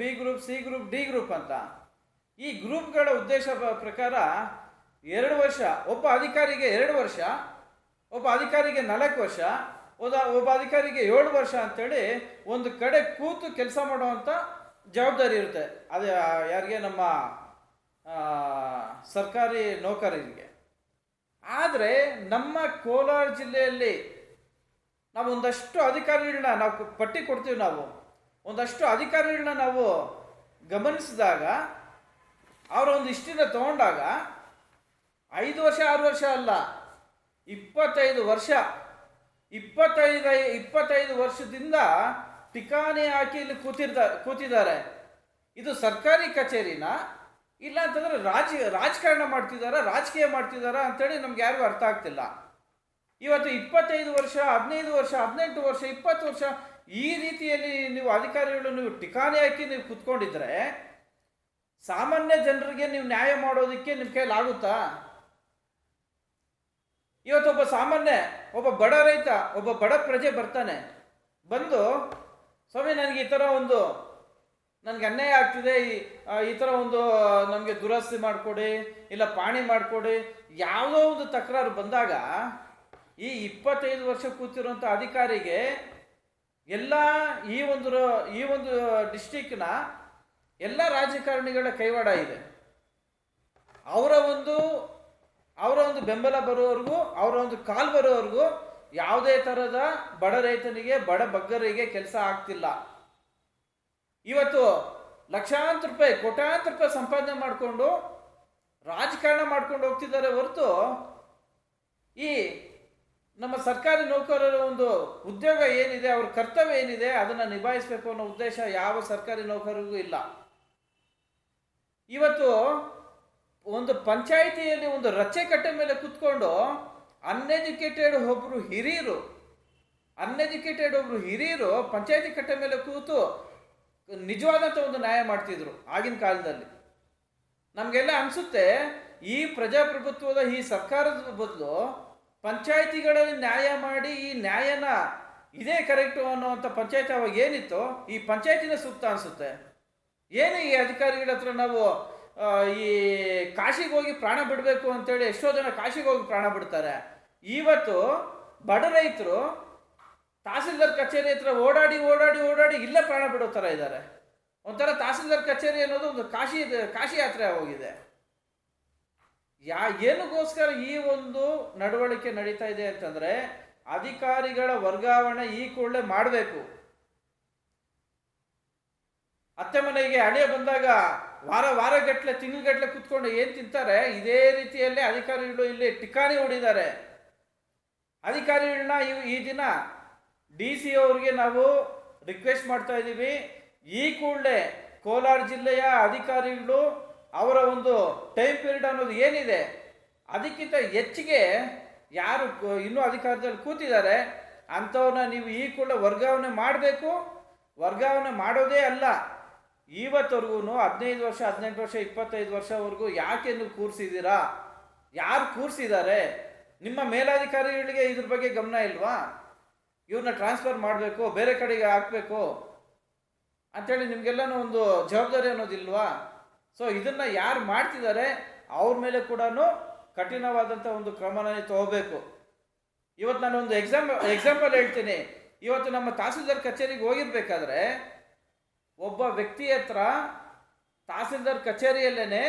B group C group D group ಅಂತ. ಈ ಗ್ರೂಪ್ಗಳ ಉದ್ದೇಶ ಪ್ರಕಾರ ಎರಡು ವರ್ಷ, ಒಬ್ಬ ಅಧಿಕಾರಿಗೆ ಎರಡು ವರ್ಷ, ಒಬ್ಬ ಅಧಿಕಾರಿಗೆ ನಾಲ್ಕು ವರ್ಷ ಒಬ್ಬ ಒಬ್ಬ ಅಧಿಕಾರಿಗೆ ಏಳು ವರ್ಷ ಅಂತೇಳಿ ಒಂದು ಕಡೆ ಕೂತು ಕೆಲಸ ಮಾಡುವಂಥ ಜವಾಬ್ದಾರಿ ಇರುತ್ತೆ. ಅದು ಯಾರಿಗೆ? ನಮ್ಮ ಸರ್ಕಾರಿ ನೌಕರರಿಗೆ. ಆದರೆ ನಮ್ಮ ಕೋಲಾರ ಜಿಲ್ಲೆಯಲ್ಲಿ ನಾವು ಒಂದಷ್ಟು ಅಧಿಕಾರಿಗಳನ್ನ ನಾವು ಪಟ್ಟಿ ಕೊಡ್ತೀವಿ ನಾವು. ಒಂದಷ್ಟು ಅಧಿಕಾರಿಗಳನ್ನ ನಾವು ಗಮನಿಸಿದಾಗ, ಅವರ ಒಂದು ಇಷ್ಟಿನ ತಗೊಂಡಾಗ, ಐದು ವರ್ಷ, ಆರು ವರ್ಷ ಅಲ್ಲ, ಇಪ್ಪತ್ತೈದು ವರ್ಷ, ಇಪ್ಪತ್ತೈದು ಇಪ್ಪತ್ತೈದು ವರ್ಷದಿಂದ ಠಿಕಾನೆ ಹಾಕಿ ಇಲ್ಲಿ ಕೂತಿರ್ತ ಕೂತಿದ್ದಾರೆ. ಇದು ಸರ್ಕಾರಿ ಕಚೇರಿನ? ಇಲ್ಲ ಅಂತಂದ್ರೆ ರಾಜ, ರಾಜಕಾರಣ ಮಾಡ್ತಿದಾರ ರಾಜಕೀಯ ಮಾಡ್ತಿದಾರ ಅಂತೇಳಿ ನಮ್ಗೆ ಯಾರಿಗೂ ಅರ್ಥ ಆಗ್ತಿಲ್ಲ. ಇವತ್ತು ಇಪ್ಪತ್ತೈದು ವರ್ಷ, ಹದಿನೈದು ವರ್ಷ, ಹದಿನೆಂಟು ವರ್ಷ, ಇಪ್ಪತ್ತು ವರ್ಷ ಈ ರೀತಿಯಲ್ಲಿ ನೀವು ಅಧಿಕಾರಿಗಳು ನೀವು ಟಿಕಾಣಿ ಹಾಕಿ ನೀವು ಕುತ್ಕೊಂಡಿದ್ರೆ ಸಾಮಾನ್ಯ ಜನರಿಗೆ ನೀವು ನ್ಯಾಯ ಮಾಡೋದಕ್ಕೆ ನಿಮ್ಮ ಆಗುತ್ತಾ? ಇವತ್ತೊಬ್ಬ ಸಾಮಾನ್ಯ, ಒಬ್ಬ ಬಡ ರೈತ, ಒಬ್ಬ ಬಡ ಪ್ರಜೆ ಬರ್ತಾನೆ, ಬಂದು, ಸ್ವಾಮಿ, ನನಗೆ ಈ ಥರ ಒಂದು, ನನಗೆ ಅನ್ಯಾಯ ಆಗ್ತಿದೆ, ಈ ಈ ಥರ ಒಂದು ನಮಗೆ ದುರಸ್ತಿ ಮಾಡಿಕೊಡಿ, ಇಲ್ಲ ಪಾಣಿ ಮಾಡಿಕೊಡಿ, ಯಾವುದೋ ಒಂದು ತಕರಾರು ಬಂದಾಗ ಈ ಇಪ್ಪತ್ತೈದು ವರ್ಷ ಕೂತಿರುವಂಥ ಅಧಿಕಾರಿಗೆ ಎಲ್ಲ ಈ ಒಂದು ಈ ಒಂದು ಡಿಸ್ಟಿಕ್ನ ಎಲ್ಲ ರಾಜಕಾರಣಿಗಳ ಕೈವಾಡ ಇದೆ. ಅವರ ಒಂದು ಅವರ ಒಂದು ಬೆಂಬಲ ಬರೋವರೆಗೂ ಅವರ ಒಂದು ಕಾಲ್ ಬರೋವರೆಗೂ ಯಾವುದೇ ಥರದ ಬಡ ರೈತನಿಗೆ, ಬಡ ಬಗ್ಗರಿಗೆ ಕೆಲಸ ಆಗ್ತಿಲ್ಲ. ಇವತ್ತು ಲಕ್ಷಾಂತರ ರೂಪಾಯಿ, ಕೋಟ್ಯಾಂತರ ರೂಪಾಯಿ ಸಂಪಾದನೆ ಮಾಡಿಕೊಂಡು ರಾಜಕಾರಣ ಮಾಡ್ಕೊಂಡು ಹೋಗ್ತಿದ್ದಾರೆ ಹೊರತು ಈ ನಮ್ಮ ಸರ್ಕಾರಿ ನೌಕರರ ಒಂದು ಉದ್ಯೋಗ ಏನಿದೆ, ಅವ್ರ ಕರ್ತವ್ಯ ಏನಿದೆ, ಅದನ್ನು ನಿಭಾಯಿಸಬೇಕು ಅನ್ನೋ ಉದ್ದೇಶ ಯಾವ ಸರ್ಕಾರಿ ನೌಕರರಿಗೂ ಇಲ್ಲ. ಇವತ್ತು ಒಂದು ಪಂಚಾಯಿತಿಯಲ್ಲಿ ಒಂದು ರಚೆ ಕಟ್ಟೆ ಮೇಲೆ ಕುತ್ಕೊಂಡು ಅನ್ಎಜುಕೇಟೆಡ್ ಒಬ್ಬರು ಹಿರಿಯರು ಅನ್ಎಜುಕೇಟೆಡ್ ಒಬ್ರು ಹಿರಿಯರು ಪಂಚಾಯತಿ ಕಟ್ಟೆ ಮೇಲೆ ಕೂತು ನಿಜವಾದಂಥ ಒಂದು ನ್ಯಾಯ ಮಾಡ್ತಿದ್ರು ಆಗಿನ ಕಾಲದಲ್ಲಿ. ನಮಗೆಲ್ಲ ಅನಿಸುತ್ತೆ, ಈ ಪ್ರಜಾಪ್ರಭುತ್ವದ ಈ ಸರ್ಕಾರದ ಬದಲು ಪಂಚಾಯತಿಗಳಲ್ಲಿ ನ್ಯಾಯ ಮಾಡಿ ಈ ನ್ಯಾಯನ ಇದೇ ಕರೆಕ್ಟು ಅನ್ನುವಂಥ ಪಂಚಾಯತ್ ಅವಾಗ ಏನಿತ್ತು, ಈ ಪಂಚಾಯತಿನ ಸೂಕ್ತ ಅನಿಸುತ್ತೆ. ಏನು ಈ ಅಧಿಕಾರಿಗಳ ಹತ್ರ ನಾವು ಈ ಕಾಶಿಗೆ ಹೋಗಿ ಪ್ರಾಣ ಬಿಡಬೇಕು ಅಂತೇಳಿ ಎಷ್ಟೋ ಜನ ಕಾಶಿಗೆ ಹೋಗಿ ಪ್ರಾಣ ಬಿಡ್ತಾರೆ. ಇವತ್ತು ಬಡ ರೈತರು ತಹಸೀಲ್ದಾರ್ ಕಚೇರಿ ಹತ್ರ ಓಡಾಡಿ ಓಡಾಡಿ ಓಡಾಡಿ ಇಲ್ಲೇ ಪ್ರಾಣ ಬಿಡೋ ಥರ ಇದ್ದಾರೆ. ಒಂಥರ ತಹಸೀಲ್ದಾರ್ ಕಚೇರಿ ಅನ್ನೋದು ಒಂದು ಕಾಶಿ ಕಾಶಿ ಯಾತ್ರೆ ಆಗೋಗಿದೆ. ಯಾ ಏನಕ್ಕೋಸ್ಕರ ಈ ಒಂದು ನಡವಳಿಕೆ ನಡೀತಾ ಇದೆ ಅಂತಂದ್ರೆ ಅಧಿಕಾರಿಗಳ ವರ್ಗಾವಣೆ ಈ ಕೂಡಲೇ ಮಾಡಬೇಕು. ಅತ್ತೆ ಮನೆಗೆ ಹಣೆ ಬಂದಾಗ ವಾರ ವಾರಗಟ್ಲೆ ತಿಂಗಳಗಟ್ಟಲೆ ಕುತ್ಕೊಂಡು ಏನು ತಿಂತಾರೆ? ಇದೇ ರೀತಿಯಲ್ಲಿ ಅಧಿಕಾರಿಗಳು ಇಲ್ಲಿ ಟಿಕಾಣಿ ಹೊಡಿದ್ದಾರೆ. ಅಧಿಕಾರಿಗಳನ್ನ ಇವು ಈ ದಿನ ಡಿ ಸಿ ಅವ್ರಿಗೆ ನಾವು ರಿಕ್ವೆಸ್ಟ್ ಮಾಡ್ತಾ ಇದ್ದೀವಿ ಈ ಕೂಡಲೇ ಕೋಲಾರ ಜಿಲ್ಲೆಯ ಅಧಿಕಾರಿಗಳು ಅವರ ಒಂದು ಟೈಮ್ ಪೀರಿಯಡ್ ಅನ್ನೋದು ಏನಿದೆ, ಅದಕ್ಕಿಂತ ಹೆಚ್ಚಿಗೆ ಯಾರು ಇನ್ನೂ ಅಧಿಕಾರದಲ್ಲಿ ಕೂತಿದ್ದಾರೆ, ಅಂಥವ್ರನ್ನ ನೀವು ಈ ಕೂಡ ವರ್ಗಾವಣೆ ಮಾಡಬೇಕು. ವರ್ಗಾವಣೆ ಮಾಡೋದೇ ಅಲ್ಲ ಇವತ್ತವರೆಗೂ ಹದಿನೈದು ವರ್ಷ, ಹದಿನೆಂಟು ವರ್ಷ, ಇಪ್ಪತ್ತೈದು ವರ್ಷವರೆಗೂ ಯಾಕೆ ನೀವು ಕೂರಿಸಿದ್ದೀರಾ? ಯಾರು ಕೂರಿಸಿದ್ದಾರೆ? ನಿಮ್ಮ ಮೇಲಾಧಿಕಾರಿಗಳಿಗೆ ಇದ್ರ ಬಗ್ಗೆ ಗಮನ ಇಲ್ವಾ? ಇವ್ರನ್ನ ಟ್ರಾನ್ಸ್ಫರ್ ಮಾಡಬೇಕು, ಬೇರೆ ಕಡೆಗೆ ಹಾಕಬೇಕು. ಅಂಥೇಳಿ ನಿಮಗೆಲ್ಲನೂ ಒಂದು ಜವಾಬ್ದಾರಿ ಅನ್ನೋದಿಲ್ವಾ ಸೊ ಇದನ್ನು ಯಾರು ಮಾಡ್ತಿದ್ದಾರೆ, ಅವ್ರ ಮೇಲೆ ಕೂಡ ಕಠಿಣವಾದಂಥ ಒಂದು ಕ್ರಮನ ತಗೋಬೇಕು. ಇವತ್ತು ನಾನು ಒಂದು ಎಕ್ಸಾಂಪ್ ಎಕ್ಸಾಂಪಲ್ ಹೇಳ್ತೀನಿ. ಇವತ್ತು ನಮ್ಮ ತಹಸೀಲ್ದಾರ್ ಕಚೇರಿಗೆ ಹೋಗಿರ್ಬೇಕಾದ್ರೆ, ಒಬ್ಬ ವ್ಯಕ್ತಿ ಹತ್ರ ತಹಸೀಲ್ದಾರ್ ಕಚೇರಿಯಲ್ಲೇ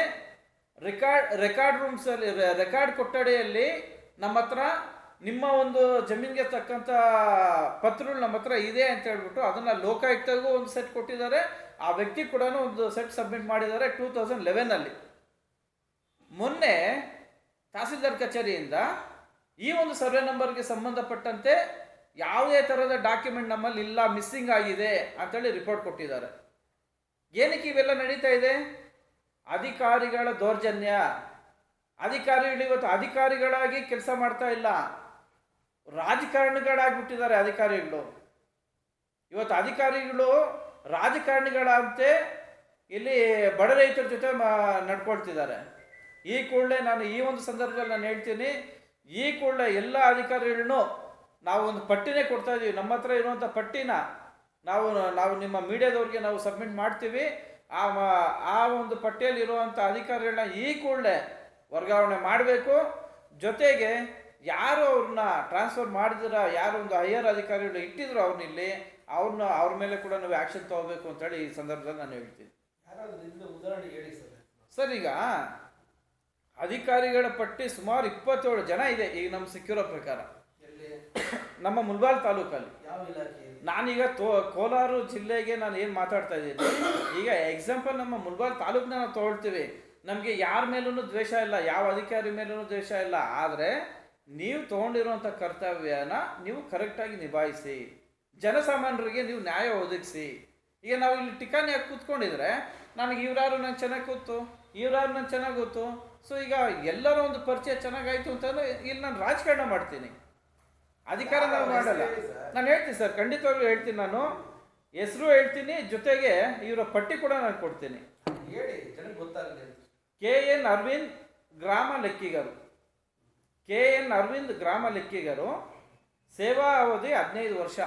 ರೆಕಾರ್ಡ್ ರೆಕಾರ್ಡ್ ರೂಮ್ಸಲ್ಲಿ ರೆಕಾರ್ಡ್ ಕೊಠಡಿಯಲ್ಲಿ ನಮ್ಮ ಹತ್ರ ನಿಮ್ಮ ಒಂದು ಜಮೀನಿಗೆ ತಕ್ಕಂಥ ಪತ್ರಗಳು ನಮ್ಮ ಹತ್ರ ಇದೆ ಅಂತ ಹೇಳ್ಬಿಟ್ಟು ಅದನ್ನು ಲೋಕಾಯುಕ್ತಗೂ ಒಂದು ಸೆಟ್ ಕೊಟ್ಟಿದ್ದಾರೆ. ಆ ವ್ಯಕ್ತಿ ಕೂಡ ಒಂದು ಸೆಟ್ ಸಬ್ಮಿಟ್ ಮಾಡಿದ್ದಾರೆ ಟೂ ತೌಸಂಡ್ ಲೆವೆನಲ್ಲಿ ಮೊನ್ನೆ ತಹಸೀಲ್ದಾರ್ ಕಚೇರಿಯಿಂದ ಈ ಒಂದು ಸರ್ವೆ ನಂಬರ್ಗೆ ಸಂಬಂಧಪಟ್ಟಂತೆ ಯಾವುದೇ ಥರದ ಡಾಕ್ಯುಮೆಂಟ್ ನಮ್ಮಲ್ಲಿ ಇಲ್ಲ, ಮಿಸ್ಸಿಂಗ್ ಆಗಿದೆ ಅಂತೇಳಿ ರಿಪೋರ್ಟ್ ಕೊಟ್ಟಿದ್ದಾರೆ. ಏನಕ್ಕೆ ಇವೆಲ್ಲ ನಡೀತಾ ಇದೆ? ಅಧಿಕಾರಿಗಳ ದೌರ್ಜನ್ಯ. ಅಧಿಕಾರಿಗಳು ಇವತ್ತು ಅಧಿಕಾರಿಗಳಾಗಿ ಕೆಲಸ ಮಾಡ್ತಾ ಇಲ್ಲ. ರಾಜಕಾರಣಿಗಳಾಗಿಬಿಟ್ಟಿದ್ದಾರೆ ಅಧಿಕಾರಿಗಳು. ಇವತ್ತು ಅಧಿಕಾರಿಗಳು ರಾಜಕಾರಣಿಗಳಂತೆ ಇಲ್ಲಿ ಬಡ ರೈತರ ಜೊತೆ ನಡ್ಕೊಳ್ತಿದ್ದಾರೆ. ಈ ಕೂಡಲೇ ನಾನು ಈ ಒಂದು ಸಂದರ್ಭದಲ್ಲಿ ನಾನು ಹೇಳ್ತೀನಿ, ಈ ಕೂಡಲೇ ಎಲ್ಲ ಅಧಿಕಾರಿಗಳನ್ನು ನಾವು ಒಂದು ಪಟ್ಟಿನೇ ಕೊಡ್ತಾ ಇದ್ದೀವಿ ನಮ್ಮ ಹತ್ರ ಇರುವಂಥ ಪಟ್ಟಿನ ನಾವು ನಾವು ನಿಮ್ಮ ಮೀಡಿಯಾದವ್ರಿಗೆ ನಾವು ಸಬ್ಮಿಟ್ ಮಾಡ್ತೀವಿ. ಆ ಆ ಒಂದು ಪಟ್ಟಿಯಲ್ಲಿ ಇರುವಂಥ ಅಧಿಕಾರಿಗಳನ್ನ ಈ ಕೂಡಲೇ ವರ್ಗಾವಣೆ ಮಾಡಬೇಕು. ಜೊತೆಗೆ ಯಾರು ಅವ್ರನ್ನ ಟ್ರಾನ್ಸ್ಫರ್ ಮಾಡಿದ್ರ, ಯಾರು ಒಂದು ಹೈಯರ್ ಅಧಿಕಾರಿಗಳು ಇಟ್ಟಿದ್ರು ಅವ್ರನ್ನ ಇಲ್ಲಿ ಅವ್ರನ್ನ ಅವ್ರ ಮೇಲೆ ಕೂಡ ನಾವು ಆ್ಯಕ್ಷನ್ ತಗೋಬೇಕು ಅಂತೇಳಿ ಈ ಸಂದರ್ಭದಲ್ಲಿ ನಾನು ಹೇಳ್ತೀನಿ. ಸರ್. ಸರ್ ಈಗ ಅಧಿಕಾರಿಗಳ ಪಟ್ಟಿ ಸುಮಾರು ಇಪ್ಪತ್ತೇಳು ಜನ ಇದೆ ಈಗ ನಮ್ಮ ಸಿಕ್ಕಿರೋ ಪ್ರಕಾರ. ನಮ್ಮ ಮುಲ್ಬಾಲ್ ತಾಲೂಕಲ್ಲಿ. ನಾನೀಗ ತೋ ಕೋಲಾರ ಜಿಲ್ಲೆಗೆ ನಾನು ಏನು ಮಾತಾಡ್ತಾ ಇದ್ದೀನಿ. ಈಗ ಎಕ್ಸಾಂಪಲ್ ನಮ್ಮ ಮುಲ್ಬಾಲ್ ತಾಲೂಕನ್ನ ನಾವು ತೊಗೊಳ್ತೀವಿ. ನಮಗೆ ಯಾರ ಮೇಲೂ ದ್ವೇಷ ಇಲ್ಲ ಯಾವ ಅಧಿಕಾರಿ ಮೇಲೂ ದ್ವೇಷ ಇಲ್ಲ. ಆದರೆ ನೀವು ತೊಗೊಂಡಿರುವಂಥ ಕರ್ತವ್ಯನ ನೀವು ಕರೆಕ್ಟಾಗಿ ನಿಭಾಯಿಸಿ. ಜನಸಾಮಾನ್ಯರಿಗೆ ನೀವು ನ್ಯಾಯ ಒದಗಿಸಿ. ಈಗ ನಾವು ಇಲ್ಲಿ ಟಿಕಾಣಿ ಹಾಕಿ ಕೂತ್ಕೊಂಡಿದ್ರೆ ನನಗೆ ಇವ್ರಾರು ನಂಗೆ ಚೆನ್ನಾಗಿ ಗೊತ್ತು ಇವ್ರಾರು ನಂಗೆ ಚೆನ್ನಾಗಿ ಗೊತ್ತು. ಸೊ ಈಗ ಎಲ್ಲರ ಒಂದು ಪರಿಚಯ ಚೆನ್ನಾಗಾಯ್ತು ಅಂತಂದ್ರೆ ಇಲ್ಲಿ ನಾನು ರಾಜಕಾರಣ ಮಾಡ್ತೀನಿ. ಅಧಿಕಾರ ನಾವು ಮಾಡಲ್ಲ. ನಾನು ಹೇಳ್ತೀನಿ ಸರ್ ಖಂಡಿತವಾಗ್ಲೂ ಹೇಳ್ತೀನಿ ನಾನು. ಹೆಸರು ಹೇಳ್ತೀನಿ ಜೊತೆಗೆ ಇವರ ಪಟ್ಟಿ ಕೂಡ ನಾನು ಕೊಡ್ತೀನಿ. ಕೆ ಎನ್ ಅರವಿಂದ್ ಗ್ರಾಮ ಲೆಕ್ಕಿಗರು. ಕೆ ಎನ್ ಅರವಿಂದ್ ಗ್ರಾಮ ಲೆಕ್ಕಿಗರು ಸೇವಾ ಅವಧಿ ಹದಿನೈದು ವರ್ಷ.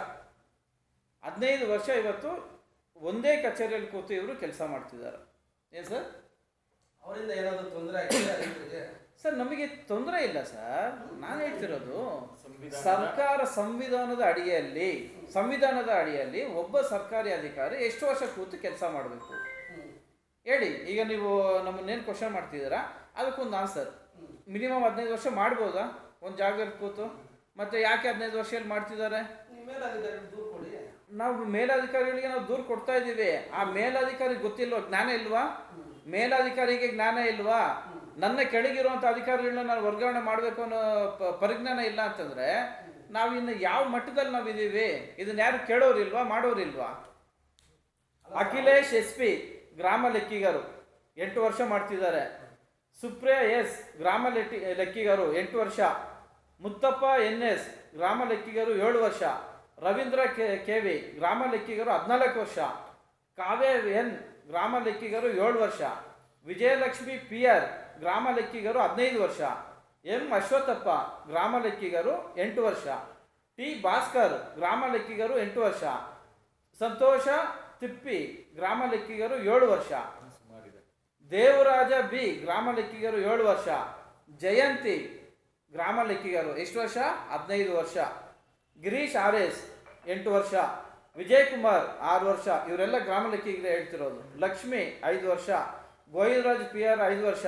ಹದಿನೈದು ವರ್ಷ ಇವತ್ತು ಒಂದೇ ಕಚೇರಿಯಲ್ಲಿ ಕೂತು ಇವರು ಕೆಲಸ ಮಾಡ್ತಿದ್ದಾರೆ. ಏನು ಸರ್? ಅವರಿಂದ ಏನಾದರೂ ತೊಂದರೆ ಸರ್ ನಮಗೆ ತೊಂದರೆ ಇಲ್ಲ ಸರ್. ನಾನು ಹೇಳ್ತಿರೋದು ಸರ್ಕಾರ ಸಂವಿಧಾನದ ಅಡಿಯಲ್ಲಿ ಸಂವಿಧಾನದ ಅಡಿಯಲ್ಲಿ ಒಬ್ಬ ಸರ್ಕಾರಿ ಅಧಿಕಾರಿ ಎಷ್ಟು ವರ್ಷ ಕೂತು ಕೆಲಸ ಮಾಡಬೇಕು? ಹೇಳಿ ಈಗ ನೀವು ನಮ್ಮನ್ನೇನು ಕ್ವಶನ್ ಮಾಡ್ತಿದ್ದೀರಾ? ಅದಕ್ಕೊಂದು ಆನ್ಸರ್ ಮಿನಿಮಮ್ ಹದಿನೈದು ವರ್ಷ ಮಾಡ್ಬೋದಾ? ಒಂದು ಜಾಗದಲ್ಲಿ ಕೂತು? ಮತ್ತೆ ಯಾಕೆ ಹದಿನೈದು ವರ್ಷದಲ್ಲಿ ಮಾಡ್ತಿದ್ದಾರೆ ನಿಮ್ಮ ಮೇಲಾಗಿದ್ದಾರೆ ದೂರು ಕೊಡಿ ನಾವು ಮೇಲಧಿಕಾರಿಗಳಿಗೆ ನಾವು ದೂರು ಕೊಡ್ತಾ ಇದ್ದೀವಿ. ಆ ಮೇಲಧಿಕಾರಿ ಗೊತ್ತಿಲ್ವಾ? ಜ್ಞಾನ ಇಲ್ವಾ? ಮೇಲಧಿಕಾರಿಗೆ ಜ್ಞಾನ ಇಲ್ವಾ? ನನ್ನ ಕೆಳಗಿರುವಂಥ ಅಧಿಕಾರಿಗಳನ್ನ ನಾನು ವರ್ಗಾವಣೆ ಮಾಡಬೇಕು ಅನ್ನೋ ಪರಿಜ್ಞಾನ ಇಲ್ಲ ಅಂತಂದರೆ ನಾವು ಇನ್ನು ಯಾವ ಮಟ್ಟದಲ್ಲಿ ನಾವು ಇದೀವಿ? ಇದನ್ನ ಯಾರು ಕೇಳೋರಿಲ್ವಾ? ಮಾಡೋರಿಲ್ವಾ? ಅಖಿಲೇಶ್ ಎಸ್ ಪಿ, ಗ್ರಾಮ ಲೆಕ್ಕಿಗರು. ಎಂಟು ವರ್ಷ ಮಾಡ್ತಿದ್ದಾರೆ. ಸುಪ್ರಿಯಾ ಎಸ್, ಗ್ರಾಮ ಲೆಟ್ಟಿ, ಲೆಕ್ಕಿಗರು. ಎಂಟು ವರ್ಷ. ಮುತ್ತಪ್ಪ ಎನ್ ಎಸ್, ಗ್ರಾಮ ಲೆಕ್ಕಿಗರು ಏಳು ವರ್ಷ. ರವೀಂದ್ರ ಕೆ ಕೆ ವಿ, ಗ್ರಾಮ ಲೆಕ್ಕಿಗರು ಹದಿನಾಲ್ಕು ವರ್ಷ ಕಾವ್ಯ ಎನ್ ಗ್ರಾಮ ಲೆಕ್ಕಿಗರು ಏಳು ವರ್ಷ, ವಿಜಯಲಕ್ಷ್ಮಿ ಪಿ ಆರ್ ಗ್ರಾಮ ಲೆಕ್ಕಿಗರು ಹದಿನೈದು ವರ್ಷ, ಎಂ ಅಶ್ವತ್ಥಪ್ಪ ಗ್ರಾಮ ಲೆಕ್ಕಿಗರು ಎಂಟು ವರ್ಷ, ಟಿ ಭಾಸ್ಕರ್ ಗ್ರಾಮ ಲೆಕ್ಕಿಗರು ಎಂಟು ವರ್ಷ, ಸಂತೋಷ ತಿಪ್ಪಿ ಗ್ರಾಮ ಲೆಕ್ಕಿಗರು ಏಳು ವರ್ಷ, ದೇವರಾಜ ಬಿ ಗ್ರಾಮ ಲೆಕ್ಕಿಗರು ಏಳು ವರ್ಷ, ಜಯಂತಿ ಗ್ರಾಮ ಲೆಕ್ಕಿಗರು ಎಷ್ಟು ವರ್ಷ? ಹದಿನೈದು ವರ್ಷ. ಗಿರೀಶ್ ಆರ್ ಎಸ್ ಎಂಟು ವರ್ಷ, ವಿಜಯ್ ಕುಮಾರ್ ಆರು ವರ್ಷ, ಇವರೆಲ್ಲ ಗ್ರಾಮ ಲೆಕ್ಕಿಗರೇ ಹೇಳ್ತಿರೋದು. ಲಕ್ಷ್ಮಿ ಐದು ವರ್ಷ, ಗೋವಿಂದರಾಜ್ ಪಿ ಆರ್ ಐದು ವರ್ಷ,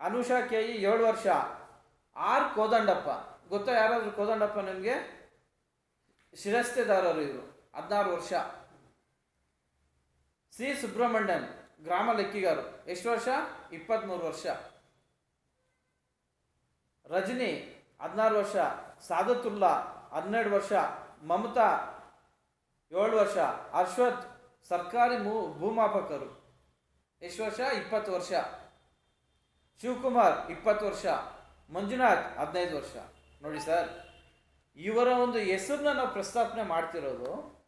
ಅನುಷಾ ಕೆ ಇ ಏಳು ವರ್ಷ, ಆರ್ ಕೋದಂಡಪ್ಪ. ಗೊತ್ತಾ ಯಾರಾದರೂ ಕೋದಂಡಪ್ಪ ನಿಮಗೆ? ಶಿರಸ್ತೆದಾರರು ಇವರು, ಹದಿನಾರು ವರ್ಷ. ಸಿ ಸುಬ್ರಹ್ಮಣ್ಯನ್, ಗ್ರಾಮ ಲೆಕ್ಕಿಗಾರು, ಎಷ್ಟು ವರ್ಷ? ಇಪ್ಪತ್ತ್ಮೂರು ವರ್ಷ. ರಜನಿ, ಹದಿನಾರು ವರ್ಷ. ಸಾದತುಲ್ಲಾ ಹನ್ನೆರಡು ವರ್ಷ, ಮಮತಾ ಏಳು ವರ್ಷ, ಅಶ್ವಥ್ ಸರ್ಕಾರಿ ಮೂ ಭೂಮಾಪಕರು. ಎಷ್ಟು ವರ್ಷ? ಇಪ್ಪತ್ತು ವರ್ಷ. ಶಿವಕುಮಾರ್ ಇಪ್ಪತ್ತು ವರ್ಷ. ಮಂಜುನಾಥ್ ಹದಿನೈದು ವರ್ಷ. ನೋಡಿ ಸರ್, ಇವರ ಒಂದು ಹೆಸರನ್ನ ನಾವು ಪ್ರಸ್ತಾಪನೆ ಮಾಡ್ತಿರೋದು,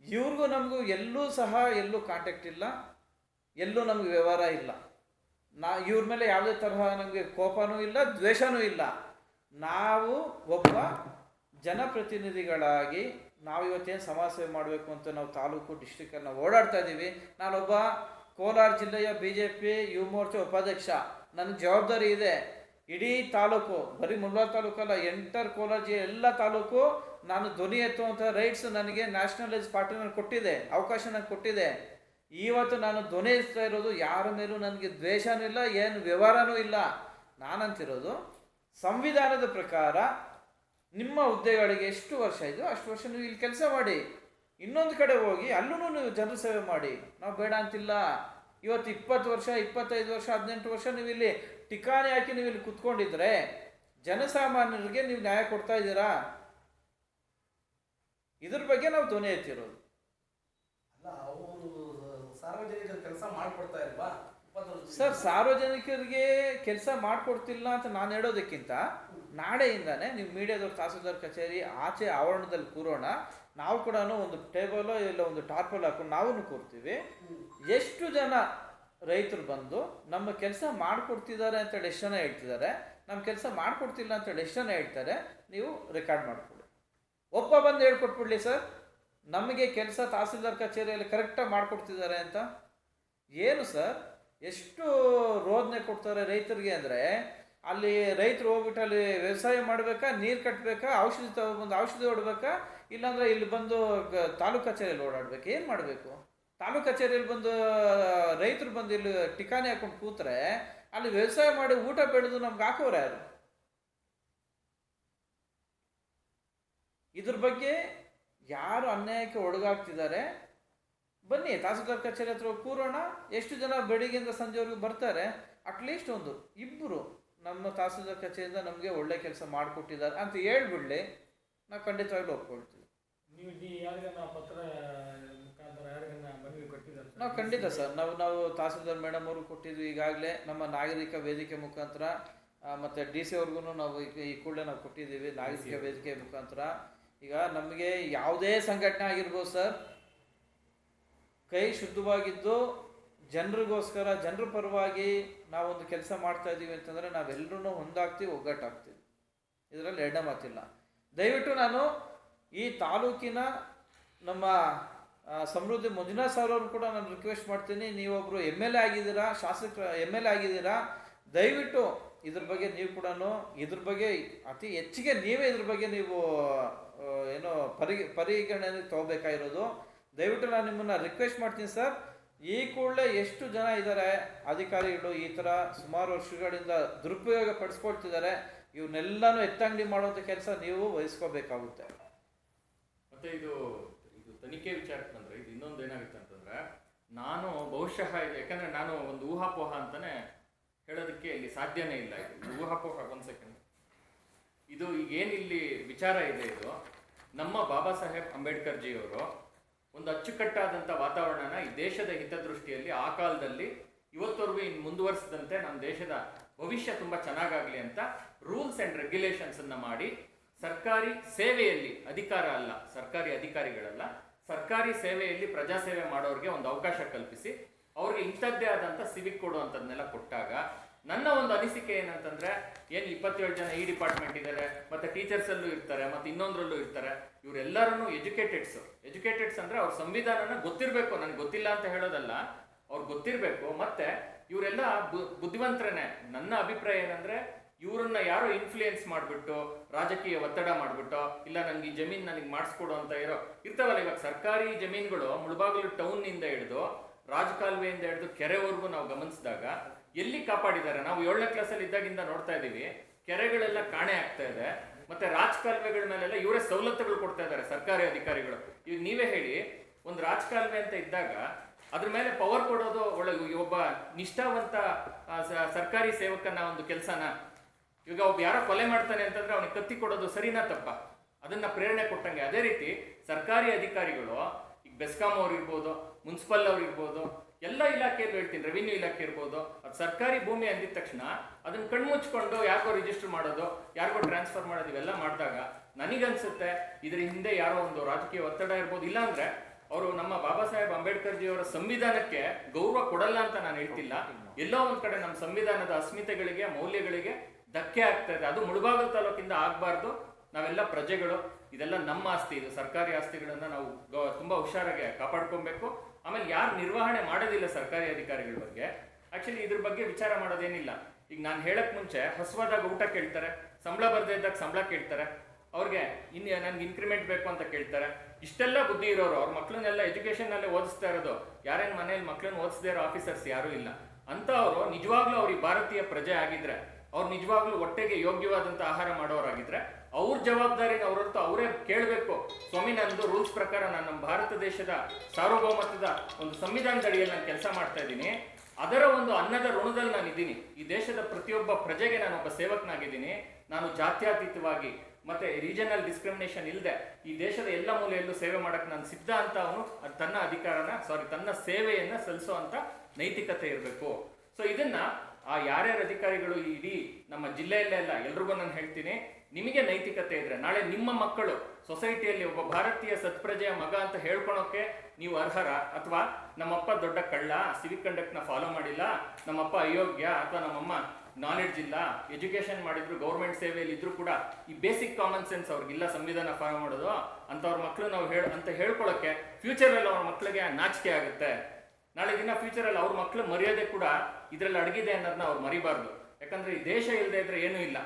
ಇವ್ರಿಗೂ ನಮಗೂ ಎಲ್ಲೂ ಸಹ ಎಲ್ಲೂ ಕಾಂಟ್ಯಾಕ್ಟ್ ಇಲ್ಲ, ಎಲ್ಲೂ ನಮಗೆ ವ್ಯವಹಾರ ಇಲ್ಲ. ನಾ, ಇವ್ರ ಮೇಲೆ ಯಾವುದೇ ತರಹ ನಮಗೆ ಕೋಪನೂ ಇಲ್ಲ, ದ್ವೇಷನೂ ಇಲ್ಲ. ನಾವು ಒಬ್ಬ ಜನಪ್ರತಿನಿಧಿಗಳಾಗಿ ನಾವು ಇವತ್ತೇನು ಸಮಾಜ ಸೇವೆ ಮಾಡಬೇಕು ಅಂತ ನಾವು ತಾಲೂಕು ಡಿಸ್ಟ್ರಿಕ್ಕನ್ನು ಓಡಾಡ್ತಾ ಇದ್ದೀವಿ ನಾನೊಬ್ಬ ಕೋಲಾರ ಜಿಲ್ಲೆಯ ಬಿ ಜೆ ಪಿ ಮೋರ್ಚಾ ಉಪಾಧ್ಯಕ್ಷ. ನನಗೆ ಜವಾಬ್ದಾರಿ ಇದೆ. ಇಡೀ ತಾಲೂಕು, ಬರೀ ಮುಲ್ಬಾಲ್ ತಾಲೂಕಲ್ಲ, ಎಂಟರ್ ಕೋಲಾರ ಜಿಲ್ಲೆ ಎಲ್ಲ ತಾಲೂಕು ನಾನು ಧ್ವನಿ ಎತ್ತುವಂಥ ರೈಟ್ಸ್ ನನಗೆ ನ್ಯಾಷನಲೈಸ್ ಪಾರ್ಟಿ ನನಗೆ ಕೊಟ್ಟಿದೆ, ಅವಕಾಶ ನನಗೆ ಕೊಟ್ಟಿದೆ. ಇವತ್ತು ನಾನು ಧ್ವನಿ ಎತ್ತಾ ಇರೋದು ಯಾರ ಮೇಲೂ ನನಗೆ ದ್ವೇಷನೂ ಇಲ್ಲ, ಏನು ವ್ಯವಹಾರನೂ ಇಲ್ಲ. ನಾನಂತಿರೋದು ಸಂವಿಧಾನದ ಪ್ರಕಾರ ನಿಮ್ಮ ಹುದ್ದೆಗಳಿಗೆ ಎಷ್ಟು ವರ್ಷ ಇದೆಯೋ ಅಷ್ಟು ವರ್ಷ ನೀವು ಇಲ್ಲಿ ಕೆಲಸ ಮಾಡಿ. ಇನ್ನೊಂದು ಕಡೆ ಹೋಗಿ ಅಲ್ಲೂ ನೀವು ಜನರ ಸೇವೆ ಮಾಡಿ. ನಾವು ಬೇಡ ಅಂತಿಲ್ಲ. ಇವತ್ತು ಇಪ್ಪತ್ತು ವರ್ಷ ಇಪ್ಪತ್ತೈದು ವರ್ಷ ಹದಿನೆಂಟು ವರ್ಷ ನೀವು ಇಲ್ಲಿ ಟಿಕಾಣಿ ಹಾಕಿ ನೀವು ಇಲ್ಲಿ ಕುತ್ಕೊಂಡಿದ್ರೆ ಜನಸಾಮಾನ್ಯರಿಗೆ ನೀವು ನ್ಯಾಯ ಕೊಡ್ತಾ ಇದ್ದೀರಾ? ಇದ್ರ ಬಗ್ಗೆ ನಾವು ಧ್ವನಿ ಎತ್ತಿರೋದು. ಅಲ್ಲ ಅವರು ಸಾರ್ವಜನಿಕರ ಕೆಲಸ ಮಾಡಿಕೊಡ್ತಾ ಇಲ್ವಾ? ಸರ್ ಸಾರ್ವಜನಿಕರಿಗೆ ಕೆಲಸ ಮಾಡಿಕೊಡ್ತಿಲ್ಲ ಅಂತ ನಾನು ಹೇಳೋದಕ್ಕಿಂತ ನಾಳೆಯಿಂದಾನೆ ನೀವು ಮೀಡಿಯಾದವ್ರ ತಹಸೀಲ್ದಾರ್ ಕಚೇರಿ ಆಚೆ ಆವರಣದಲ್ಲಿ ಕೂರೋಣ. ನಾವು ಕೂಡ ಒಂದು ಟೇಬಲೋ ಇಲ್ಲ ಒಂದು ಟಾರ್ಪಲ್ ಹಾಕೊಂಡು ನಾವು ಕೂರ್ತೀವಿ. ಎಷ್ಟು ಜನ ರೈತರು ಬಂದು ನಮ್ಮ ಕೆಲಸ ಮಾಡಿಕೊಡ್ತಿದ್ದಾರೆ ಅಂತ ಎಷ್ಟು ಜನ ಹೇಳ್ತಿದ್ದಾರೆ ನಮ್ಮ ಕೆಲಸ ಮಾಡಿಕೊಡ್ತಿಲ್ಲ ಅಂತ ಎಷ್ಟು ಜನ ಹೇಳ್ತಾರೆ ನೀವು ರೆಕಾರ್ಡ್ ಮಾಡಿಕೊಡಿ ಒಬ್ಬ ಬಂದು ಹೇಳ್ಕೊಟ್ಬಿಡ್ಲಿ ಸರ್ ನಮಗೆ ಕೆಲಸ ತಹಸೀಲ್ದಾರ್ ಕಚೇರಿಯಲ್ಲಿ ಕರೆಕ್ಟಾಗಿ ಮಾಡಿಕೊಡ್ತಿದ್ದಾರೆ ಅಂತ? ಏನು ಸರ್? ಎಷ್ಟು ರೋದನೆ ಕೊಡ್ತಾರೆ ರೈತರಿಗೆ ಅಂದರೆ ಅಲ್ಲಿ ರೈತರು ಹೋಗ್ಬಿಟ್ಟು ಅಲ್ಲಿ ವ್ಯವಸಾಯ ಮಾಡಬೇಕಾ, ನೀರು ಕಟ್ಟಬೇಕಾ ಔಷಧಿ ತಗೊಬಂದು ಔಷಧಿ ಹೊಡ್ಬೇಕಾ? ಇಲ್ಲಾಂದ್ರೆ ಇಲ್ಲಿ ಬಂದು ತಾಲೂಕು ಕಚೇರಿಯಲ್ಲಿ ಓಡಾಡ್ಬೇಕು. ಏನು ಮಾಡಬೇಕು? ತಾಲೂಕು ಕಚೇರಿಯಲ್ಲಿ ಬಂದು, ರೈತರು ಬಂದು ಇಲ್ಲಿ ಟಿಕಾಣಿ ಹಾಕೊಂಡು ಕೂತ್ರೆ ಅಲ್ಲಿ ವ್ಯವಸಾಯ ಮಾಡಿ ಊಟ ಬೆಳೆದು ನಮ್ಗೆ ಹಾಕೋರು ಯಾರು? ಇದ್ರ ಬಗ್ಗೆ ಯಾರು ಅನ್ಯಾಯಕ್ಕೆ ಒಳಗಾಗ್ತಿದ್ದಾರೆ ಬನ್ನಿ, ತಹಸೀಲ್ದಾರ್ ಕಚೇರಿ ಹತ್ರ ಕೂರೋಣ. ಎಷ್ಟು ಜನ ಬೆಳಿಗ್ಗೆಯಿಂದ ಸಂಜೆವರೆಗೂ ಬರ್ತಾರೆ? ಅಟ್ಲೀಸ್ಟ್ ಒಂದು ಇಬ್ಬರು ನಮ್ಮ ತಹಸೀಲ್ದಾರ್ ಕಚೇರಿಯಿಂದ ನಮಗೆ ಒಳ್ಳೆ ಕೆಲಸ ಮಾಡಿಕೊಟ್ಟಿದ್ದಾರೆ ಅಂತ ಹೇಳ್ಬಿಡ್ಲಿ ನಾವು ಖಂಡಿತವಾಗ್ಲೂ ಒಪ್ಕೊಳ್ತೀವಿ. ನೀವು ಈ ಯಾರಿಗನ್ನ ಪತ್ರ ಮುಖಾಂತರ ಯಾರಿಗನ್ನ ಮನವಿ ಕೊಟ್ಟಿದ್ದಾರೆ ನಾವು ಖಂಡಿತ ಸರ್ ನಾವು ನಾವು ತಹಸೀಲ್ದಾರ್ ಮೇಡಮ್ ಅವರು ಕೊಟ್ಟಿದ್ವಿ ಈಗಾಗಲೇ ನಮ್ಮ ನಾಗರಿಕ ವೇದಿಕೆ ಮುಖಾಂತರ ಮತ್ತು ಡಿ ಸಿ ಅವ್ರಿಗೂ ನಾವು ಈ ಕೂಡಲೇ ನಾವು ಕೊಟ್ಟಿದ್ದೀವಿ ನಾಗರಿಕ ವೇದಿಕೆ ಮುಖಾಂತರ. ಈಗ ನಮಗೆ ಯಾವುದೇ ಸಂಘಟನೆ ಆಗಿರ್ಬೋದು ಸರ್ ಕೈ ಶುದ್ಧವಾಗಿದ್ದು ಜನರಿಗೋಸ್ಕರ, ಜನರ ಪರವಾಗಿ ನಾವೊಂದು ಕೆಲಸ ಮಾಡ್ತಾ ಇದ್ದೀವಿ ಅಂತಂದರೆ ನಾವೆಲ್ಲರೂ ಹೊಂದಾಗ್ತೀವಿ ಒಗ್ಗಟ್ಟಾಗ್ತೀವಿ. ಇದರಲ್ಲಿ ಎರಡನೇ ಮಾತಿಲ್ಲ. ದಯವಿಟ್ಟು ನಾನು ಈ ತಾಲೂಕಿನ ನಮ್ಮ ಸಮೃದ್ಧಿ ಮಂಜುನಾಥ್ ಸರ್ ಅವರು ಕೂಡ ನಾನು ರಿಕ್ವೆಸ್ಟ್ ಮಾಡ್ತೀನಿ. ನೀವೊಬ್ಬರು ಎಂ ಎಲ್ ಎ ಆಗಿದ್ದೀರಾ, ಶಾಸಕ ಎಂ ಎಲ್ ಎ ಆಗಿದ್ದೀರಾ, ದಯವಿಟ್ಟು ಇದ್ರ ಬಗ್ಗೆ ನೀವು ಕೂಡ ಇದ್ರ ಬಗ್ಗೆ ಅತಿ ಹೆಚ್ಚಿಗೆ ನೀವೇ ಇದ್ರ ಬಗ್ಗೆ ನೀವು ಏನೋ ಪರಿ ಪರಿಗಣನೆ ತಗೋಬೇಕಾಗಿರೋದು. ದಯವಿಟ್ಟು ನಾನು ನಿಮ್ಮನ್ನು ರಿಕ್ವೆಸ್ಟ್ ಮಾಡ್ತೀನಿ ಸರ್ ಈ ಕೂಡಲೇ ಎಷ್ಟು ಜನ ಇದ್ದಾರೆ ಅಧಿಕಾರಿಗಳು ಈ ಥರ ಸುಮಾರು ವರ್ಷಗಳಿಂದ ದುರುಪಯೋಗ ಪಡಿಸ್ಕೊಳ್ತಿದ್ದಾರೆ ಇವನ್ನೆಲ್ಲನೂ ಎತ್ತಂಗಡಿ ಮಾಡುವಂಥ ಕೆಲಸ ನೀವು ವಹಿಸ್ಕೋಬೇಕಾಗುತ್ತೆ. ಮತ್ತೆ ಇದು ಇದು ತನಿಖೆ ವಿಚಾರಕ್ಕೆ ಬಂದರೆ, ಇದು ಇನ್ನೊಂದು ಏನಾಗುತ್ತೆ ಅಂತಂದ್ರೆ, ನಾನು ಬಹುಶಃ ಯಾಕಂದ್ರೆ ನಾನು ಒಂದು ಊಹಾಪೋಹ ಅಂತಾನೆ ಹೇಳೋದಕ್ಕೆ ಇಲ್ಲಿ ಸಾಧ್ಯನೇ ಇಲ್ಲ ಇದು. ಊಹಾಪೋಹ, ಒಂದು ಸೆಕೆಂಡ್ ಇದು ಈಗೇನಿಲ್ಲಿ ವಿಚಾರ ಇದೆ ಇದು, ನಮ್ಮ ಬಾಬಾ ಸಾಹೇಬ್ ಅಂಬೇಡ್ಕರ್ ಜಿ ಅವರು ಒಂದು ಅಚ್ಚುಕಟ್ಟಾದಂಥ ವಾತಾವರಣನ ಈ ದೇಶದ ಹಿತದೃಷ್ಟಿಯಲ್ಲಿ ಆ ಕಾಲದಲ್ಲಿ ಇವತ್ತವರೆಗೂ ಇನ್ನು ಮುಂದುವರಿಸಿದಂತೆ ನಮ್ಮ ದೇಶದ ಭವಿಷ್ಯ ತುಂಬ ಚೆನ್ನಾಗಾಗಲಿ ಅಂತ ರೂಲ್ಸ್ ಆ್ಯಂಡ್ ರೆಗ್ಯುಲೇಷನ್ಸನ್ನು ಮಾಡಿ ಸರ್ಕಾರಿ ಸೇವೆಯಲ್ಲಿ ಅಧಿಕಾರ ಅಲ್ಲ, ಸರ್ಕಾರಿ ಅಧಿಕಾರಿಗಳಲ್ಲ, ಸರ್ಕಾರಿ ಸೇವೆಯಲ್ಲಿ ಪ್ರಜಾಸೇವೆ ಮಾಡೋರಿಗೆ ಒಂದು ಅವಕಾಶ ಕಲ್ಪಿಸಿ, ಅವ್ರಿಗೆ ಇಂಥದ್ದೇ ಆದಂಥ ಸಿವಿಕ್ ಕೊಡುವಂಥದ್ದನ್ನೆಲ್ಲ ಕೊಟ್ಟಾಗ ನನ್ನ ಒಂದು ಅನಿಸಿಕೆ ಏನಂತಂದ್ರೆ, ಏನು ಇಪ್ಪತ್ತೇಳು ಜನ ಈ ಡಿಪಾರ್ಟ್ಮೆಂಟ್ ಇದ್ದಾರೆ ಮತ್ತೆ ಟೀಚರ್ಸ್ ಅಲ್ಲೂ ಇರ್ತಾರೆ, ಮತ್ತೆ ಇನ್ನೊಂದ್ರಲ್ಲೂ ಇರ್ತಾರೆ ಇವರೆಲ್ಲರೂ ಎಜುಕೇಟೆಡ್ಸ್ ಎಜುಕೇಟೆಡ್ಸ್ ಅಂದ್ರೆ ಅವ್ರ ಸಂವಿಧಾನನ ಗೊತ್ತಿರಬೇಕು, ನನಗೆ ಗೊತ್ತಿಲ್ಲ ಅಂತ ಹೇಳೋದಲ್ಲ, ಅವ್ರು ಗೊತ್ತಿರಬೇಕು, ಮತ್ತೆ ಇವರೆಲ್ಲ ಬುದ್ಧಿವಂತರೇ ನನ್ನ ಅಭಿಪ್ರಾಯ ಏನಂದ್ರೆ, ಇವರನ್ನ ಯಾರೋ ಇನ್ಫ್ಲೂಯೆನ್ಸ್ ಮಾಡ್ಬಿಟ್ಟು, ರಾಜಕೀಯ ಒತ್ತಡ ಮಾಡಿಬಿಟ್ಟು, ಇಲ್ಲ ನನಗೆ ಈ ಜಮೀನ್ ನನಗೆ ಮಾಡಿಸ್ಕೊಡು ಅಂತ ಇರೋ, ಇರ್ತಾವಲ್ಲ ಇವಾಗ ಸರ್ಕಾರಿ ಜಮೀನುಗಳು ಮುಳಬಾಗಿಲು ಟೌನ್ನಿಂದ ಹಿಡಿದು ರಾಜಕಾಲುವೆಯಿಂದ ಹಿಡಿದು ಕೆರೆವರೆಗೂ ನಾವು ಗಮನಿಸಿದಾಗ ಎಲ್ಲಿ ಕಾಪಾಡಿದ್ದಾರೆ? ನಾವು ಏಳನೇ ಕ್ಲಾಸಲ್ಲಿ ಇದ್ದಾಗಿಂದ ನೋಡ್ತಾ ಇದ್ದೀವಿ. ಕೆರೆಗಳೆಲ್ಲ ಕಾಣೆ ಆಗ್ತಾ ಇದೆ. ಮತ್ತೆ ರಾಜಕಾಲುವೆಗಳ ಮೇಲೆಲ್ಲ ಇವರೇ ಸವಲತ್ತುಗಳು ಕೊಡ್ತಾ ಇದ್ದಾರೆ ಸರ್ಕಾರಿ ಅಧಿಕಾರಿಗಳು. ಈಗ ನೀವೇ ಹೇಳಿ, ಒಂದು ರಾಜಕಾಲುವೆ ಅಂತ ಇದ್ದಾಗ ಅದ್ರ ಮೇಲೆ ಪವರ್ ಕೊಡೋದು ಒಳ್ಳೆ ಒಬ್ಬ ನಿಷ್ಠಾವಂತ ಸರ್ಕಾರಿ ಸೇವಕನ ಒಂದು ಕೆಲಸನ ಈಗ ಒಬ್ಬ ಯಾರೋ ಕೊಲೆ ಮಾಡ್ತಾನೆ ಅಂತಂದ್ರೆ ಅವನಿಗೆ ಕತ್ತಿ ಕೊಡೋದು ಸರಿನಾ ತಪ್ಪ? ಅದನ್ನ ಪ್ರೇರಣೆ ಕೊಟ್ಟಂಗೆ. ಅದೇ ರೀತಿ ಸರ್ಕಾರಿ ಅಧಿಕಾರಿಗಳು, ಈಗ ಬೆಸ್ಕಾಂ ಅವ್ರು ಇರ್ಬೋದು ಮುನ್ಸಿಪಲ್ ಅವ್ರು ಇರ್ಬೋದು, ಎಲ್ಲ ಇಲಾಖೆಯಲ್ಲೂ ಹೇಳ್ತೀನಿ ರೆವಿನ್ಯೂ ಇಲಾಖೆ ಇರ್ಬೋದು, ಅದು ಸರ್ಕಾರಿ ಭೂಮಿ ಅಂದಿದ ತಕ್ಷಣ ಅದನ್ನ ಕಣ್ಮುಚ್ಕೊಂಡು ಯಾರಿಗೋ ರಿಜಿಸ್ಟರ್ ಮಾಡೋದು, ಯಾರಿಗೋ ಟ್ರಾನ್ಸ್ಫರ್ ಮಾಡೋದು ಇವೆಲ್ಲ ಮಾಡಿದಾಗ ನನಗನ್ಸುತ್ತೆ ಇದರ ಹಿಂದೆ ಯಾರೋ ಒಂದು ರಾಜಕೀಯ ಒತ್ತಡ ಇರ್ಬೋದು. ಇಲ್ಲಾಂದ್ರೆ ಅವರು ನಮ್ಮ ಬಾಬಾ ಸಾಹೇಬ್ ಅಂಬೇಡ್ಕರ್ ಅವರ ಸಂವಿಧಾನಕ್ಕೆ ಗೌರವ ಕೊಡಲ್ಲ ಅಂತ ನಾನು ಹೇಳ್ತಿಲ್ಲ. ಎಲ್ಲೋ ಒಂದ್ ಕಡೆ ನಮ್ಮ ಸಂವಿಧಾನದ ಅಸ್ಮಿತೆಗಳಿಗೆ, ಮೌಲ್ಯಗಳಿಗೆ ಧಕ್ಕೆ ಆಗ್ತಾ ಇದೆ. ಅದು ಮುಳುಬಾಗಲ್ ತಾಲೂಕಿಂದ ಆಗಬಾರ್ದು. ನಾವೆಲ್ಲ ಪ್ರಜೆಗಳು, ಇದೆಲ್ಲ ನಮ್ಮ ಆಸ್ತಿ, ಇದು ಸರ್ಕಾರಿ ಆಸ್ತಿಗಳನ್ನ ನಾವು ತುಂಬಾ ಹುಷಾರಾಗಿ ಕಾಪಾಡ್ಕೊಬೇಕು. ಆಮೇಲೆ ಯಾರು ನಿರ್ವಹಣೆ ಮಾಡೋದಿಲ್ಲ ಸರ್ಕಾರಿ ಅಧಿಕಾರಿಗಳ ಬಗ್ಗೆ ಆಕ್ಚುಲಿ ಇದ್ರ ಬಗ್ಗೆ ವಿಚಾರ ಮಾಡೋದೇನಿಲ್ಲ. ಈಗ ನಾನು ಹೇಳಕ್ ಮುಂಚೆ ಹಸುವಾದಾಗ ಊಟ ಕೇಳ್ತಾರೆ, ಸಂಬಳ ಬರದೇ ಇದ್ದಾಗ ಸಂಬಳ ಕೇಳ್ತಾರೆ, ಅವ್ರಿಗೆ ಇನ್ ನನ್ಗೆ ಇನ್ಕ್ರಿಮೆಂಟ್ ಬೇಕು ಅಂತ ಕೇಳ್ತಾರೆ. ಇಷ್ಟೆಲ್ಲ ಬುದ್ಧಿ ಇರೋರು, ಅವ್ರ ಮಕ್ಕಳನ್ನೆಲ್ಲ ಎಜುಕೇಶನ್ ಅಲ್ಲೇ ಓದಿಸ್ತಾ ಇರೋದು. ಯಾರೇನು ಮನೇಲಿ ಮಕ್ಕಳನ್ನ ಓದಿಸದೇ ಇರೋ ಆಫೀಸರ್ಸ್ ಯಾರೂ ಇಲ್ಲ. ಅಂತ ಅವರು ನಿಜವಾಗ್ಲೂ ಅವ್ರಿಗೆ ಭಾರತೀಯ ಪ್ರಜೆ ಆಗಿದ್ರೆ, ಅವ್ರು ನಿಜವಾಗ್ಲೂ ಹೊಟ್ಟೆಗೆ ಯೋಗ್ಯವಾದಂಥ ಆಹಾರ ಮಾಡೋರಾಗಿದ್ರೆ ಅವ್ರ ಜವಾಬ್ದಾರಿಗೆ ಅವ್ರತ್ತು ಅವರೇ ಕೇಳಬೇಕು. ಸ್ವಾಮಿ ನಂದು ರೂಲ್ಸ್ ಪ್ರಕಾರ ನಾನು ನಮ್ಮ ಭಾರತ ದೇಶದ ಸಾರ್ವಭೌಮತ್ವದ ಒಂದು ಸಂವಿಧಾನದ ಅಡಿಯಲ್ಲಿ ನಾನು ಕೆಲಸ ಮಾಡ್ತಾ ಇದ್ದೀನಿ. ಅದರ ಒಂದು ಅನ್ನದ ಋಣದಲ್ಲಿ ನಾನು ಇದ್ದೀನಿ. ಈ ದೇಶದ ಪ್ರತಿಯೊಬ್ಬ ಪ್ರಜೆಗೆ ನಾನು ಒಬ್ಬ ಸೇವಕನಾಗಿದ್ದೀನಿ. ನಾನು ಜಾತ್ಯಾತೀತವಾಗಿ ಮತ್ತೆ ರೀಜನಲ್ ಡಿಸ್ಕ್ರಿಮಿನೇಷನ್ ಇಲ್ಲದೆ ಈ ದೇಶದ ಎಲ್ಲ ಮೂಲೆಯಲ್ಲೂ ಸೇವೆ ಮಾಡಕ್ಕೆ ನಾನು ಸಿದ್ಧ ಅಂತ ಅವನು ಅದು ತನ್ನ ಅಧಿಕಾರನ ಸಾರಿ ತನ್ನ ಸೇವೆಯನ್ನ ಸಲ್ಲಿಸುವಂತ ನೈತಿಕತೆ ಇರಬೇಕು. ಸೊ ಇದನ್ನ ಆ ಯಾರ್ಯಾರ ಅಧಿಕಾರಿಗಳು ಇಡೀ ನಮ್ಮ ಜಿಲ್ಲೆಯಲ್ಲೇ ಅಲ್ಲ ಎಲ್ರಿಗೂ ನಾನು ಹೇಳ್ತೀನಿ. ನಿಮಗೆ ನೈತಿಕತೆ ಇದ್ರೆ, ನಾಳೆ ನಿಮ್ಮ ಮಕ್ಕಳು ಸೊಸೈಟಿಯಲ್ಲಿ ಒಬ್ಬ ಭಾರತೀಯ ಸತ್ಪ್ರಜೆಯ ಮಗ ಅಂತ ಹೇಳ್ಕೊಳೋಕೆ ನೀವು ಅರ್ಹರ? ಅಥವಾ ನಮ್ಮಪ್ಪ ದೊಡ್ಡ ಕಳ್ಳ ಸಿವಿಕ್ ಕಂಡಕ್ಟ್ನ ಫಾಲೋ ಮಾಡಿಲ್ಲ, ನಮ್ಮಪ್ಪ ಅಯೋಗ್ಯ, ಅಥವಾ ನಮ್ಮಮ್ಮ ನಾಲೆಡ್ಜ್ ಇಲ್ಲ ಎಜುಕೇಶನ್ ಮಾಡಿದ್ರು ಗೌರ್ಮೆಂಟ್ ಸೇವೆಯಲ್ಲಿ ಇದ್ರು ಕೂಡ ಈ ಬೇಸಿಕ್ ಕಾಮನ್ ಸೆನ್ಸ್ ಅವ್ರಿಗಿಲ್ಲ ಸಂವಿಧಾನ ಫಾಲೋ ಮಾಡೋದು, ಅಂಥವ್ರ ಮಕ್ಕಳು ನಾವು ಹೇಳ, ಅಂತ ಹೇಳ್ಕೊಳಕ್ಕೆ ಫ್ಯೂಚರಲ್ಲಿ ಅವ್ರ ಮಕ್ಕಳಿಗೆ ನಾಚಿಕೆ ಆಗುತ್ತೆ. ನಾಳೆ ದಿನ ಫ್ಯೂಚರಲ್ಲಿ ಅವ್ರ ಮಕ್ಕಳು ಮರ್ಯಾದೆ ಕೂಡ ಇದರಲ್ಲಿ ಅಡಗಿದೆ ಅನ್ನೋದನ್ನ ಅವ್ರು ಮರಿಬಾರ್ದು. ಯಾಕಂದ್ರೆ ಈ ದೇಶ ಇಲ್ಲದೆ ಇದ್ರೆ ಏನೂ ಇಲ್ಲ.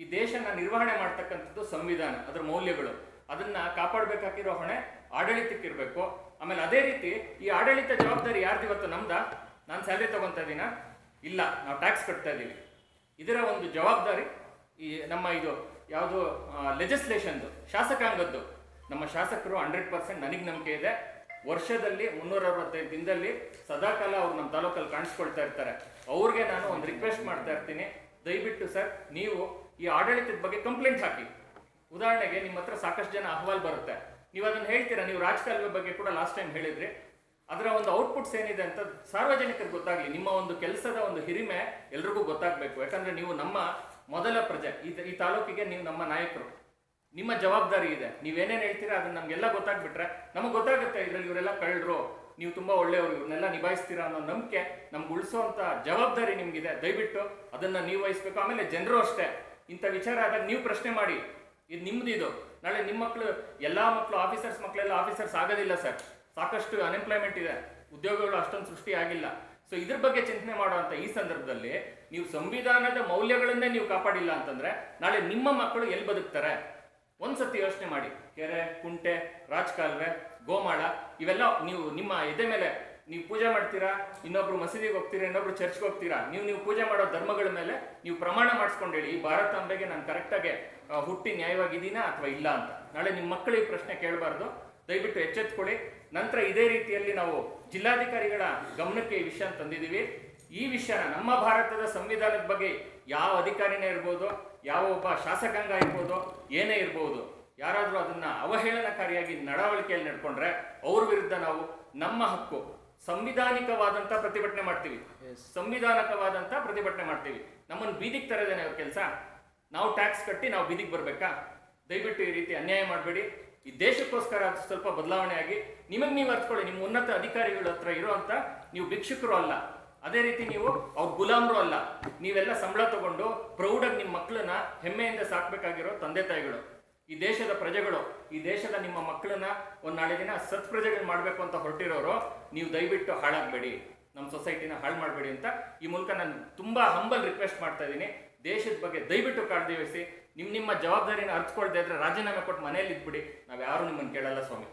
ಈ ದೇಶನ ನಿರ್ವಹಣೆ ಮಾಡ್ತಕ್ಕಂಥದ್ದು ಸಂವಿಧಾನ, ಅದರ ಮೌಲ್ಯಗಳು. ಅದನ್ನ ಕಾಪಾಡಬೇಕಾಗಿರೋ ಹೊಣೆ ಆಡಳಿತಕ್ಕಿರ್ಬೇಕು. ಆಮೇಲೆ ಅದೇ ರೀತಿ ಈ ಆಡಳಿತ ಜವಾಬ್ದಾರಿ ಯಾರ್ದು ಇವತ್ತು ನಮ್ದ? ನಾನು ಸ್ಯಾಲ್ರಿ ತಗೊಂತ ಇದೀನ? ಇಲ್ಲ, ನಾವು ಟ್ಯಾಕ್ಸ್ ಕಟ್ತಾ ಇದ್ದೀವಿ ಇದರ ಒಂದು ಜವಾಬ್ದಾರಿ ಈ ನಮ್ಮ ಇದು ಯಾವುದು ಲೆಜಿಸ್ಲೇಷನ್ದು ಶಾಸಕಾಂಗದ್ದು. ನಮ್ಮ ಶಾಸಕರು ಹಂಡ್ರೆಡ್ ಪರ್ಸೆಂಟ್ ನನಗೆ ನಂಬಿಕೆ ಇದೆ. ವರ್ಷದಲ್ಲಿ ಮುನ್ನೂರ ಅರವತ್ತೈದು ದಿನದಲ್ಲಿ ಸದಾಕಾಲ ಅವ್ರು ನಮ್ಮ ತಾಲೂಕಲ್ಲಿ ಕಾಣಿಸ್ಕೊಳ್ತಾ ಇರ್ತಾರೆ. ಅವ್ರಿಗೆ ನಾನು ಒಂದು ರಿಕ್ವೆಸ್ಟ್ ಮಾಡ್ತಾ ಇರ್ತೀನಿ. ದಯವಿಟ್ಟು ಸರ್, ನೀವು ಈ ಆಡಳಿತದ ಬಗ್ಗೆ ಕಂಪ್ಲೇಂಟ್ ಹಾಕಿ. ಉದಾಹರಣೆಗೆ ನಿಮ್ಮ ಹತ್ರ ಸಾಕಷ್ಟು ಜನ ಅಹವಾಲ್ ಬರುತ್ತೆ. ನೀವು ಅದನ್ನ ಹೇಳ್ತೀರಾ? ನೀವು ರಾಜಕಾಲುವೆ ಬಗ್ಗೆ ಕೂಡ ಲಾಸ್ಟ್ ಟೈಮ್ ಹೇಳಿದ್ರಿ. ಅದರ ಒಂದು ಔಟ್ಪುಟ್ಸ್ ಏನಿದೆ ಅಂತ ಸಾರ್ವಜನಿಕರಿಗೆ ಗೊತ್ತಾಗ್ಲಿ. ನಿಮ್ಮ ಒಂದು ಕೆಲಸದ ಒಂದು ಹಿರಿಮೆ ಎಲ್ರಿಗೂ ಗೊತ್ತಾಗಬೇಕು. ಯಾಕಂದ್ರೆ ನೀವು ನಮ್ಮ ಮೊದಲ ಪ್ರಜೆ ಈ ಈ ತಾಲೂಕಿಗೆ ನೀವು ನಮ್ಮ ನಾಯಕರು. ನಿಮ್ಮ ಜವಾಬ್ದಾರಿ ಇದೆ. ನೀವೇನೇನು ಹೇಳ್ತೀರಾ ಅದನ್ನ ನಮ್ಗೆಲ್ಲ ಗೊತ್ತಾಗ್ಬಿಟ್ರೆ, ನಮಗೆ ಗೊತ್ತಾಗುತ್ತೆ ಇದ್ರಲ್ಲಿ ಇವರೆಲ್ಲ ಕಳ್ಳರು. ನೀವು ತುಂಬಾ ಒಳ್ಳೆಯವರು, ಇವ್ರನ್ನೆಲ್ಲ ನಿಭಾಯಿಸ್ತೀರಾ ಅನ್ನೋ ನಂಬಿಕೆ ನಮ್ಗೆ ಉಳಿಸೋವಂಥ ಜವಾಬ್ದಾರಿ ನಿಮಗಿದೆ. ದಯವಿಟ್ಟು ಅದನ್ನ ನೀವು ವಹಿಸ್ಬೇಕು. ಆಮೇಲೆ ಜನರು ಅಷ್ಟೇ. ಇಂಥ ವಿಚಾರ ಆದಾಗ ನೀವು ಪ್ರಶ್ನೆ ಮಾಡಿ. ಇದು ನಿಮ್ದು ಇದು. ನಾಳೆ ನಿಮ್ಮ ಮಕ್ಕಳು ಎಲ್ಲಾ ಮಕ್ಕಳು ಆಫೀಸರ್ಸ್ ಮಕ್ಕಳೆಲ್ಲ ಆಫೀಸರ್ಸ್ ಆಗೋದಿಲ್ಲ ಸರ್. ಸಾಕಷ್ಟು ಅನ್ಎಂಪ್ಲಾಯ್ಮೆಂಟ್ ಇದೆ. ಉದ್ಯೋಗಗಳು ಅಷ್ಟೊಂದು ಸೃಷ್ಟಿ ಆಗಿಲ್ಲ. ಸೊ ಇದ್ರ ಬಗ್ಗೆ ಚಿಂತನೆ ಮಾಡುವಂತ ಈ ಸಂದರ್ಭದಲ್ಲಿ ನೀವು ಸಂವಿಧಾನದ ಮೌಲ್ಯಗಳನ್ನೇ ನೀವು ಕಾಪಾಡಿಲ್ಲ ಅಂತಂದ್ರೆ ನಾಳೆ ನಿಮ್ಮ ಮಕ್ಕಳು ಎಲ್ಲಿ ಬದುಕ್ತಾರೆ? ಒಂದ್ಸತಿ ಯೋಚನೆ ಮಾಡಿ. ಕೆರೆ, ಕುಂಟೆ, ರಾಜಕಾಲುವೆ, ಗೋಮಾಳ ಇವೆಲ್ಲ ನೀವು ನಿಮ್ಮ ಎದೆ ಮೇಲೆ ನೀವು ಪೂಜೆ ಮಾಡ್ತೀರಾ, ಇನ್ನೊಬ್ರು ಮಸೀದಿಗೆ ಹೋಗ್ತೀರಾ, ಇನ್ನೊಬ್ರು ಚರ್ಚ್ಗೆ ಹೋಗ್ತೀರಾ, ನೀವು ನೀವು ಪೂಜೆ ಮಾಡೋ ಧರ್ಮಗಳ ಮೇಲೆ ನೀವು ಪ್ರಮಾಣ ಮಾಡಿಸ್ಕೊಂಡು ಹೇಳಿ ಈ ಭಾರತಾಂಬೆಗೆ ನಾನು ಕರೆಕ್ಟಾಗಿ ಹುಟ್ಟಿ ನ್ಯಾಯವಾಗಿದ್ದೀನಾ ಅಥವಾ ಇಲ್ಲ ಅಂತ. ನಾಳೆ ನಿಮ್ಮ ಮಕ್ಕಳಿಗೆ ಪ್ರಶ್ನೆ ಕೇಳಬಾರ್ದು. ದಯವಿಟ್ಟು ಎಚ್ಚೆತ್ಕೊಳ್ಳಿ. ನಂತರ ಇದೇ ರೀತಿಯಲ್ಲಿ ನಾವು ಜಿಲ್ಲಾಧಿಕಾರಿಗಳ ಗಮನಕ್ಕೆ ಈ ವಿಷಯ ತಂದಿದ್ದೀವಿ. ಈ ವಿಷಯನ ನಮ್ಮ ಭಾರತದ ಸಂವಿಧಾನದ ಬಗ್ಗೆ ಯಾವ ಅಧಿಕಾರಿನೇ ಇರ್ಬೋದು, ಯಾವ ಒಬ್ಬ ಶಾಸಕಾಂಗ ಇರ್ಬೋದು, ಏನೇ ಇರ್ಬೋದು ಯಾರಾದರೂ ಅದನ್ನ ಅವಹೇಳನಕಾರಿಯಾಗಿ ನಡವಳಿಕೆಯಲ್ಲಿ ನಡ್ಕೊಂಡ್ರೆ ಅವ್ರ ವಿರುದ್ಧ ನಾವು ನಮ್ಮ ಹಕ್ಕು ಸಂವಿಧಾನಿಕವಾದಂಥ ಪ್ರತಿಭಟನೆ ಮಾಡ್ತೀವಿ. ಸಂವಿಧಾನಕವಾದಂಥ ಪ್ರತಿಭಟನೆ ಮಾಡ್ತೀವಿ. ನಮ್ಮನ್ನು ಬೀದಿಗೆ ತರೋದೇನೆ ಅವ್ರ ಕೆಲಸ. ನಾವು ಟ್ಯಾಕ್ಸ್ ಕಟ್ಟಿ ನಾವು ಬೀದಿಗೆ ಬರಬೇಕಾ? ದಯವಿಟ್ಟು ಈ ರೀತಿ ಅನ್ಯಾಯ ಮಾಡಬೇಡಿ. ಈ ದೇಶಕ್ಕೋಸ್ಕರ ಅದು ಸ್ವಲ್ಪ ಬದಲಾವಣೆ ಆಗಿ ನಿಮಗೆ ನೀವು ಅರ್ಥಕೊಳ್ಳಿ ನಿಮ್ಮ ಉನ್ನತ ಅಧಿಕಾರಿಗಳ ಹತ್ರ ಇರುವಂತ ನೀವು ಭಿಕ್ಷುಕರು ಅಲ್ಲ. ಅದೇ ರೀತಿ ನೀವು ಅವ್ರ ಗುಲಾಮರು ಅಲ್ಲ. ನೀವೆಲ್ಲ ಸಂಬಳ ತಗೊಂಡು ಪ್ರೌಢಾಗಿ ನಿಮ್ಮ ಮಕ್ಕಳನ್ನ ಹೆಮ್ಮೆಯಿಂದ ಸಾಕ್ಬೇಕಾಗಿರೋ ತಂದೆ ತಾಯಿಗಳು. ಈ ದೇಶದ ಪ್ರಜೆಗಳು, ಈ ದೇಶದ ನಿಮ್ಮ ಮಕ್ಕಳನ್ನ ಒಂದು ನಾಳೆ ದಿನ ಸತ್ ಪ್ರಜೆಗಳು ಮಾಡಬೇಕು ಅಂತ ಹೊರಟಿರೋರು, ನೀವು ದಯವಿಟ್ಟು ಹಾಳಾಗಬೇಡಿ. ನಮ್ಮ ಸೊಸೈಟಿನ ಹಾಳು ಮಾಡಬೇಡಿ ಅಂತ ಈ ಮೂಲಕ ನಾನು ತುಂಬಾ ಹಂಬಲ್ ರಿಕ್ವೆಸ್ಟ್ ಮಾಡ್ತಾ ಇದ್ದೀನಿ. ದೇಶದ ಬಗ್ಗೆ ದಯವಿಟ್ಟು ಕಾಳಜಿ ವಹಿಸಿ ನಿಮ್ಮ ನಿಮ್ಮ ಜವಾಬ್ದಾರಿನ ಅರ್ಥಕೊಳ್ದೇ ಇದ್ರೆ ರಾಜೀನಾಮೆ ಕೊಟ್ಟು ಮನೆಯಲ್ಲಿ ಇದ್ಬಿಡಿ ನಾವು ಯಾರು ನಿಮ್ಮನ್ನು ಕೇಳಲ್ಲ ಸ್ವಾಮಿ.